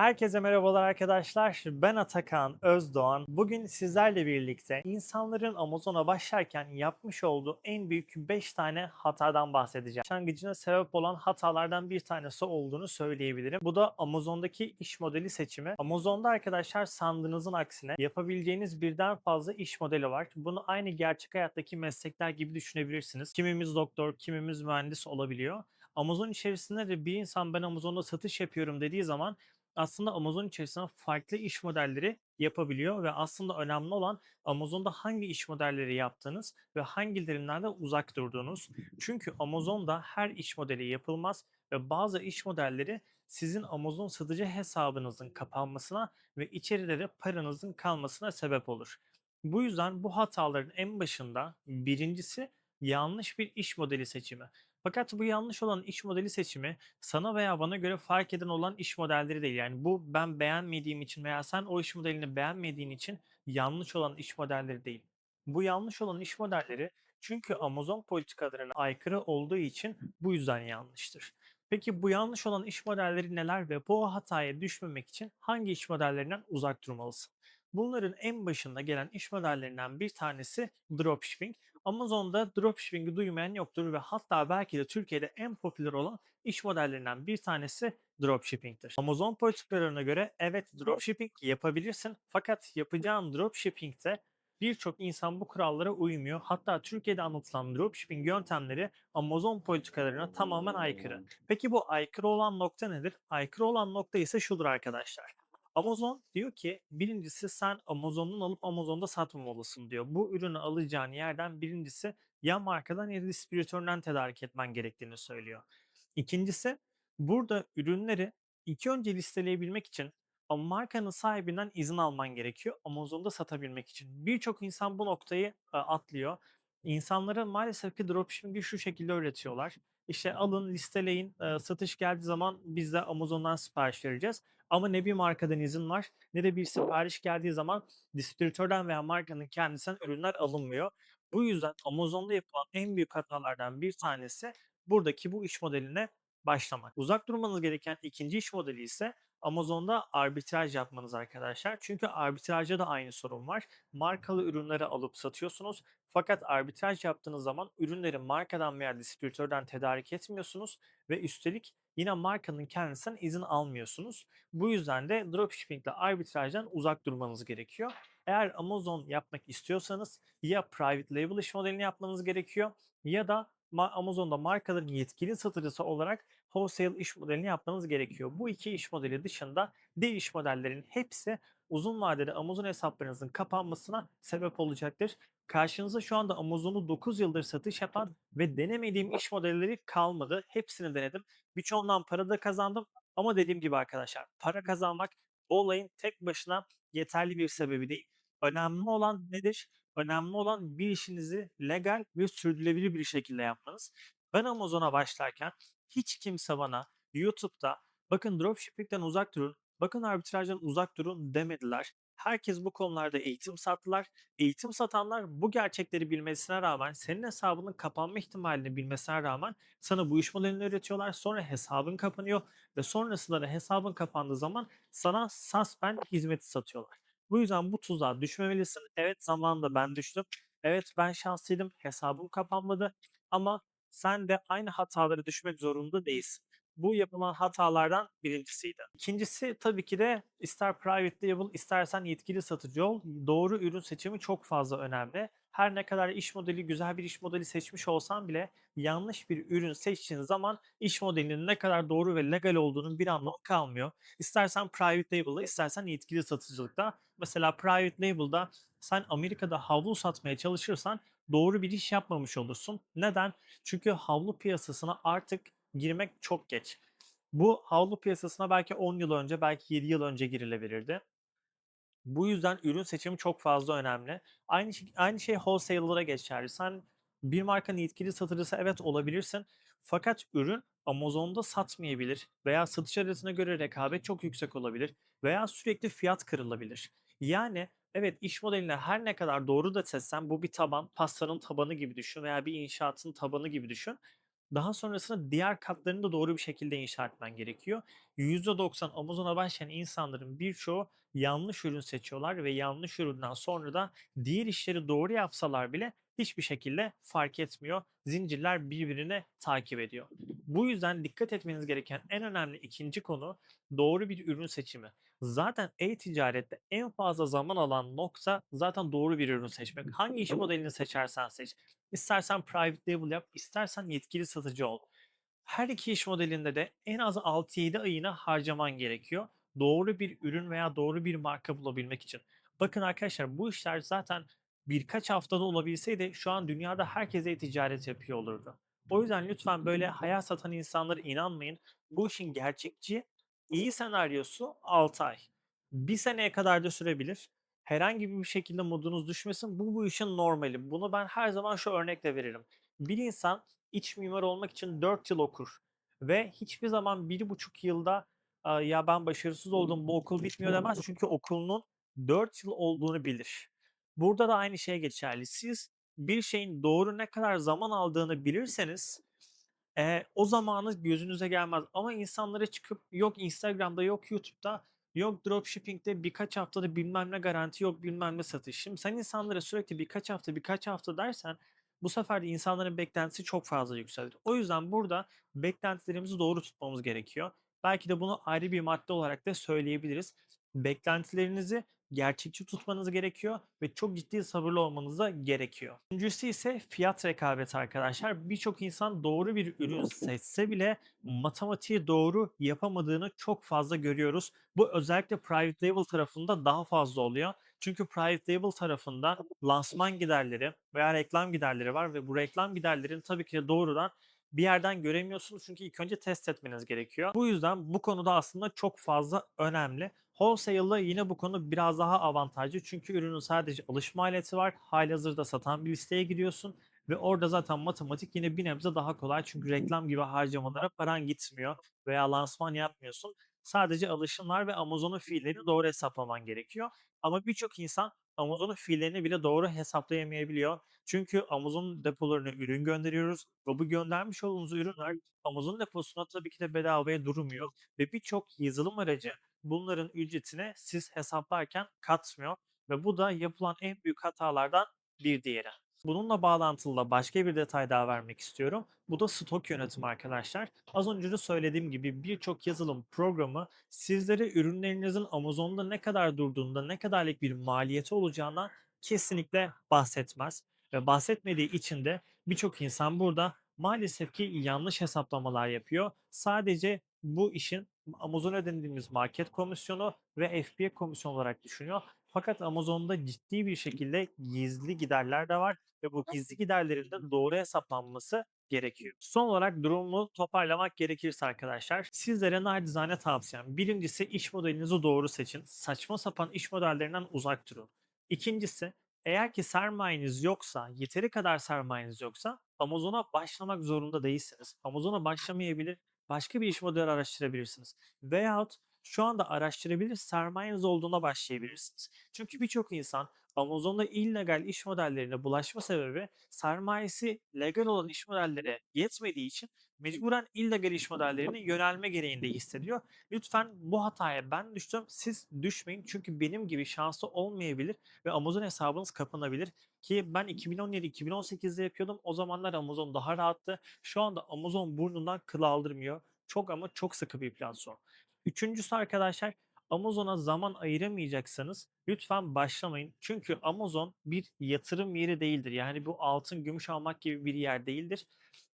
Herkese merhabalar arkadaşlar. Ben Atakan Özdoğan. Bugün sizlerle birlikte insanların Amazon'a başlarken yapmış olduğu en büyük 5 tane hatadan bahsedeceğim. Başlangıcına sebep olan hatalardan bir tanesi olduğunu söyleyebilirim. Bu da Amazon'daki iş modeli seçimi. Amazon'da arkadaşlar sandığınızın aksine yapabileceğiniz birden fazla iş modeli var. Bunu aynı gerçek hayattaki meslekler gibi düşünebilirsiniz. Kimimiz doktor, kimimiz mühendis olabiliyor. Amazon içerisinde de bir insan ben Amazon'da satış yapıyorum dediği zaman aslında Amazon içerisinde farklı iş modelleri yapabiliyor ve aslında önemli olan Amazon'da hangi iş modelleri yaptığınız ve hangilerinden de uzak durduğunuz. Çünkü Amazon'da her iş modeli yapılmaz ve bazı iş modelleri sizin Amazon satıcı hesabınızın kapanmasına ve içeride de paranızın kalmasına sebep olur. Bu yüzden bu hataların en başında birincisi yanlış bir iş modeli seçimi. Fakat bu yanlış olan iş modeli seçimi sana veya bana göre fark eden olan iş modelleri değil. Yani bu ben beğenmediğim için veya sen o iş modelini beğenmediğin için yanlış olan iş modelleri değil. Bu yanlış olan iş modelleri çünkü Amazon politikalarına aykırı olduğu için bu yüzden yanlıştır. Peki bu yanlış olan iş modelleri neler ve bu hataya düşmemek için hangi iş modellerinden uzak durmalısın? Bunların en başında gelen iş modellerinden bir tanesi dropshipping. Amazon'da dropshipping'i duymayan yoktur ve hatta belki de Türkiye'de en popüler olan iş modellerinden bir tanesi dropshipping'tir. Amazon politikalarına göre evet dropshipping yapabilirsin fakat yapacağın dropshipping'te birçok insan bu kurallara uymuyor. Hatta Türkiye'de anlatılan dropshipping yöntemleri Amazon politikalarına tamamen aykırı. Peki bu aykırı olan nokta nedir? Aykırı olan nokta ise şudur arkadaşlar. Amazon diyor ki birincisi sen Amazon'dan alıp Amazon'da satmamalısın diyor. Bu ürünü alacağın yerden birincisi ya markadan ya da distribütörden tedarik etmen gerektiğini söylüyor. İkincisi burada ürünleri ilk önce listeleyebilmek için markanın sahibinden izin alman gerekiyor Amazon'da satabilmek için. Birçok insan bu noktayı atlıyor. İnsanlara maalesef ki dropshipping'i şu şekilde öğretiyorlar. İşte alın, listeleyin, satış geldiği zaman biz de Amazon'dan sipariş vereceğiz. Ama ne bir markadan izin var ne de bir sipariş geldiği zaman distribütörden veya markanın kendisinden ürünler alınmıyor. Bu yüzden Amazon'da yapılan en büyük hatalardan bir tanesi buradaki bu iş modeline başlamak. Uzak durmanız gereken ikinci iş modeli ise Amazon'da arbitraj yapmanız arkadaşlar. Çünkü arbitrajda da aynı sorun var. Markalı ürünleri alıp satıyorsunuz. Fakat arbitraj yaptığınız zaman ürünleri markadan veya distribütörden tedarik etmiyorsunuz ve üstelik yine markanın kendisinden izin almıyorsunuz. Bu yüzden de dropshipping ile arbitrajdan uzak durmanız gerekiyor. Eğer Amazon yapmak istiyorsanız ya private label iş modelini yapmanız gerekiyor ya da Amazon'da markaların yetkili satıcısı olarak wholesale iş modelini yapmanız gerekiyor. Bu iki iş modeli dışında diğer iş modellerin hepsi uzun vadede Amazon hesaplarınızın kapanmasına sebep olacaktır. Karşınıza şu anda Amazon'u 9 yıldır satış yapan ve denemediğim iş modelleri kalmadı. Hepsini denedim. Birçoğundan para da kazandım. Ama dediğim gibi arkadaşlar para kazanmak olayın tek başına yeterli bir sebebi değil. Önemli olan nedir? Önemli olan bir işinizi legal ve sürdürülebilir bir şekilde yapmanız. Ben Amazon'a başlarken hiç kimse bana YouTube'da bakın dropshipping'den uzak durun, bakın arbitrajdan uzak durun demediler. Herkes bu konularda eğitim sattılar. Eğitim satanlar bu gerçekleri bilmesine rağmen, senin hesabının kapanma ihtimalini bilmesine rağmen sana bu iş modelini öğretiyorlar. Sonra hesabın kapanıyor ve sonrasında da hesabın kapandığı zaman sana suspend hizmeti satıyorlar. Bu yüzden bu tuzağa düşmemelisin. Evet zamanında ben düştüm. Evet ben şanslıydım. Hesabım kapanmadı. Ama sen de aynı hatalara düşmek zorunda değilsin. Bu yapılan hatalardan birincisiydi. İkincisi tabii ki de ister private label istersen yetkili satıcı ol. Doğru ürün seçimi çok fazla önemli. Her ne kadar iş modeli güzel bir iş modeli seçmiş olsan bile yanlış bir ürün seçtiğin zaman iş modelinin ne kadar doğru ve legal olduğunun bir anlamı kalmıyor. İstersen private label'da istersen yetkili satıcılıkta. Mesela private label'da sen Amerika'da havlu satmaya çalışırsan doğru bir iş yapmamış olursun. Neden? Çünkü havlu piyasasına artık girmek çok geç. Bu havlu piyasasına belki 10 yıl önce, belki 7 yıl önce girilebilirdi. Bu yüzden ürün seçimi çok fazla önemli. Aynı şey, aynı şey wholesale'lara geçerli. Sen bir markanın yetkili satıcısı evet olabilirsin. Fakat ürün Amazon'da satmayabilir veya satış arasına göre rekabet çok yüksek olabilir veya sürekli fiyat kırılabilir. Yani evet iş modeline her ne kadar doğru da seçsen bu bir taban, pastanın tabanı gibi düşün veya bir inşaatın tabanı gibi düşün. Daha sonrasında diğer katlarını da doğru bir şekilde inşa etmen gerekiyor. %90 Amazon'a başlayan insanların birçoğu yanlış ürün seçiyorlar ve yanlış üründen sonra da diğer işleri doğru yapsalar bile hiçbir şekilde fark etmiyor. Zincirler birbirini takip ediyor. Bu yüzden dikkat etmeniz gereken en önemli ikinci konu doğru bir ürün seçimi. Zaten e-ticarette en fazla zaman alan nokta zaten doğru bir ürün seçmek. Hangi iş modelini seçersen seç. İstersen private label yap, istersen yetkili satıcı ol. Her iki iş modelinde de en az 6-7 ayını harcaman gerekiyor. Doğru bir ürün veya doğru bir marka bulabilmek için. Bakın arkadaşlar bu işler zaten birkaç haftada olabilseydi şu an dünyada herkes e-ticaret yapıyor olurdu. O yüzden lütfen böyle hayal satan insanlara inanmayın. Bu işin gerçekçi iyi senaryosu 6 ay. Bir seneye kadar da sürebilir. Herhangi bir şekilde modunuz düşmesin. Bu bu işin normali. Bunu ben her zaman şu örnekle veririm. Bir insan iç mimar olmak için 4 yıl okur ve hiçbir zaman bir buçuk yılda "Aa, ya ben başarısız oldum bu okul bitmiyor demez. Çünkü okulunun 4 yıl olduğunu bilir. Burada da aynı şey geçerli. Siz bir şeyin doğru ne kadar zaman aldığını bilirseniz Eee, o zamanı gözünüze gelmez ama insanlara çıkıp yok Instagram'da, yok YouTube'da, yok dropshipping'de birkaç haftada bilmem ne garanti, yok bilmem ne satış. Şimdi sen insanlara sürekli birkaç hafta, birkaç hafta dersen bu sefer de insanların beklentisi çok fazla yükselir. O yüzden burada beklentilerimizi doğru tutmamız gerekiyor. Belki de bunu ayrı bir madde olarak da söyleyebiliriz. Beklentilerinizi gerçekçi tutmanız gerekiyor ve çok ciddi sabırlı olmanız da gerekiyor. Üçüncüsü ise fiyat rekabeti arkadaşlar. Birçok insan doğru bir ürün seçse bile matematiği doğru yapamadığını çok fazla görüyoruz. Bu özellikle private label tarafında daha fazla oluyor. Çünkü private label tarafında lansman giderleri veya reklam giderleri var ve bu reklam giderlerini tabii ki de doğrudan bir yerden göremiyorsunuz çünkü ilk önce test etmeniz gerekiyor. Bu yüzden bu konuda aslında çok fazla önemli. Wholesale'da yine bu konu biraz daha avantajlı çünkü ürünün sadece alış maliyeti var. Halihazırda satan bir listeye giriyorsun ve orada zaten matematik yine bir nebze daha kolay çünkü reklam gibi harcamalara paran gitmiyor veya lansman yapmıyorsun. Sadece alışın var ve Amazon'un fiillerini doğru hesaplaman gerekiyor. Ama birçok insan Amazon'un fiillerini bile doğru hesaplayamayabiliyor. Çünkü Amazon depolarına ürün gönderiyoruz ve bu göndermiş olduğumuz ürünler Amazon deposuna tabii ki de bedavaya durmuyor ve birçok yazılım aracı bunların ücretini siz hesaplarken katmıyor ve bu da yapılan en büyük hatalardan bir diğeri. Bununla bağlantılı da başka bir detay daha vermek istiyorum. Bu da stok yönetimi arkadaşlar. Az önce de söylediğim gibi birçok yazılım programı sizlere ürünlerinizin Amazon'da ne kadar durduğunda, ne kadarlık bir maliyeti olacağından kesinlikle bahsetmez. Ve bahsetmediği için de birçok insan burada maalesef ki yanlış hesaplamalar yapıyor. Sadece bu işin Amazon ödediğimiz market komisyonu ve FBA komisyonu olarak düşünüyor. Fakat Amazon'da ciddi bir şekilde gizli giderler de var ve bu gizli giderlerin de doğru hesaplanması gerekiyor. Son olarak durumu toparlamak gerekirse arkadaşlar sizlere nacizane tavsiyem. Birincisi iş modelinizi doğru seçin. Saçma sapan iş modellerinden uzak durun. İkincisi eğer ki sermayeniz yoksa, yeteri kadar sermayeniz yoksa Amazon'a başlamak zorunda değilsiniz. Amazon'a başlamayabilir, başka bir iş modeli araştırabilirsiniz. Veyahut şu anda araştırabilir, sermayeniz olduğuna başlayabilirsiniz. Çünkü birçok insan Amazon'da illegal iş modellerine bulaşma sebebi sermayesi legal olan iş modelleri yetmediği için mecburen illegal iş modellerine yönelme gereğinde hissediyor. Lütfen bu hataya ben düştüm, siz düşmeyin çünkü benim gibi şanslı olmayabilir ve Amazon hesabınız kapanabilir. Ki ben 2017-2018'de yapıyordum. O zamanlar Amazon daha rahattı. Şu anda Amazon burnundan kıl aldırmıyor. Çok ama çok sıkı bir platform. Üçüncüsü arkadaşlar Amazon'a zaman ayıramayacaksanız lütfen başlamayın. Çünkü Amazon bir yatırım yeri değildir. Yani bu altın, gümüş almak gibi bir yer değildir.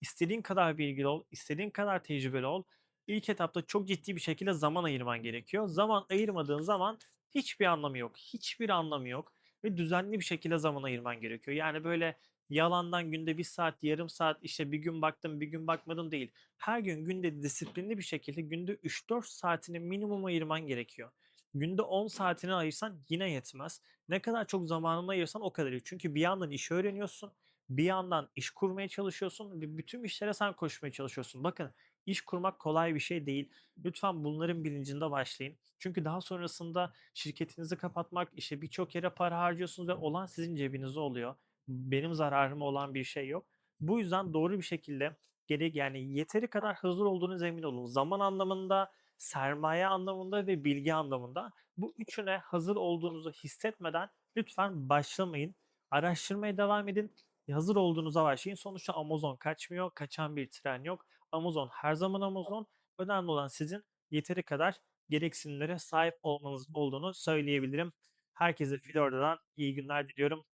İstediğin kadar bilgili ol, istediğin kadar tecrübeli ol. İlk etapta çok ciddi bir şekilde zaman ayırman gerekiyor. Zaman ayırmadığın zaman hiçbir anlamı yok. Hiçbir anlamı yok. Ve düzenli bir şekilde zaman ayırman gerekiyor. Yani böyle yalandan günde bir saat, yarım saat işte bir gün baktım, bir gün bakmadım değil. Her gün günde disiplinli bir şekilde günde 3-4 saatini minimum ayırman gerekiyor. Günde 10 saatini ayırsan yine yetmez. Ne kadar çok zamanını ayırsan o kadar iyi. Çünkü bir yandan iş öğreniyorsun, bir yandan iş kurmaya çalışıyorsun ve bütün işlere sen koşmaya çalışıyorsun. Bakın iş kurmak kolay bir şey değil. Lütfen bunların bilincinde başlayın. Çünkü daha sonrasında şirketinizi kapatmak, işte birçok yere para harcıyorsunuz ve olan sizin cebinizde oluyor. Benim zararıma olan bir şey yok. Bu yüzden doğru bir şekilde gerek yani yeteri kadar hazır olduğunuz emin olun. Zaman anlamında, sermaye anlamında ve bilgi anlamında. Bu üçüne hazır olduğunuzu hissetmeden lütfen başlamayın. Araştırmaya devam edin. Hazır olduğunuza başlayın. Sonuçta Amazon kaçmıyor. Kaçan bir tren yok. Amazon her zaman Amazon. Önemli olan sizin yeteri kadar gereksinimlere sahip olmanız olduğunu söyleyebilirim. Herkese Florida'dan iyi günler diliyorum.